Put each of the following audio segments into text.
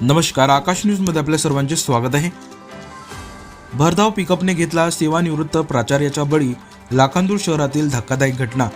नमस्कार आकाश न्यूजमध्ये आपल्या सर्वांचे स्वागत आहे. भरधाव पिकअपने घेतला सेवानिवृत्त प्राचार्याचा बळी लाखांदूर शहरातील धक्कादायक घटना.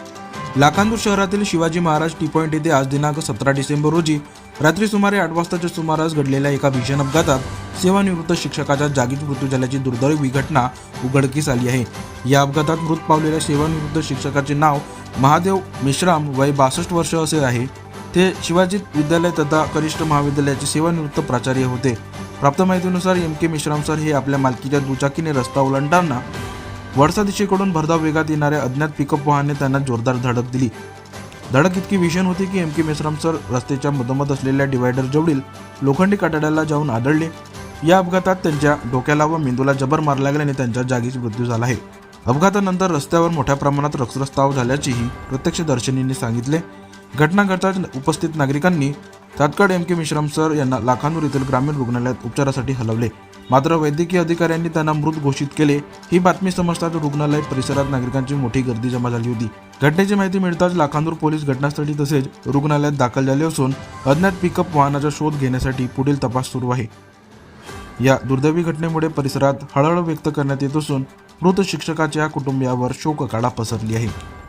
लाखांदूर शहरातील शिवाजी महाराज टी पॉईंट येथे आज दिनांक सतरा डिसेंबर रोजी रात्री सुमारे आठ वाजताच्या सुमारास घडलेल्या एका भीषण अपघातात सेवानिवृत्त शिक्षकाचा जागीच मृत्यू झाल्याची दुर्दैवी घटना उघडकीस आली आहे. या अपघातात मृत पावलेल्या सेवानिवृत्त शिक्षकाचे नाव महादेव मिश्राम वय बासष्ट वर्ष असे आहे. ते शिवाजी विद्यालय तथा कनिष्ठ महाविद्यालयाचे सेवानिवृत्त प्राचार्य होते. प्राप्त माहितीनुसार एम के मिश्राम सर हे आपल्या मालकीच्या दुचाकीने रस्ता ओलांडताना वडसा दिशेकडून भरधाव वेगात येणाऱ्या अज्ञात पिकअप वाहनाने त्यांना जोरदार धडक दिली. धडक इतकी भीषण होती की एम के मिश्राम सर रस्त्याच्या मधोमध असलेल्या डिवायडर जवळील लोखंडी कठाड्याला जाऊन आदळले. या अपघातात त्यांच्या डोक्याला व मेंदूला जबर मार लागल्याने त्यांच्या जागीच मृत्यू झाला आहे. अपघातानंतर रस्त्यावर मोठ्या प्रमाणात रक्तस्राव झाल्याचेही प्रत्यक्षदर्शनींनी सांगितले. घटना घडताच उपस्थित नागरिकांनी तात्काळ एम के मिश्राम सर यांना लाखानूर येथील ग्रामीण रुग्णालयात उपचारासाठी हलवले. मात्र वैद्यकीय अधिकाऱ्यांनी त्यांना मृत घोषित केले. ही बातमी समजताच रुग्णालय परिसरात नागरिकांची मोठी गर्दी जमा झाली होती. घटनेची माहिती मिळताच लाखांदूर पोलीस घटनास्थळी तसेच रुग्णालयात दाखल झाले असून अज्ञात पिकअप वाहनाचा शोध घेण्यासाठी पुढील तपास सुरू आहे. या दुर्दैवी घटनेमुळे परिसरात हळहळ व्यक्त करण्यात येत असून मृत शिक्षकाच्या कुटुंबियावर शोककाळा पसरली आहे.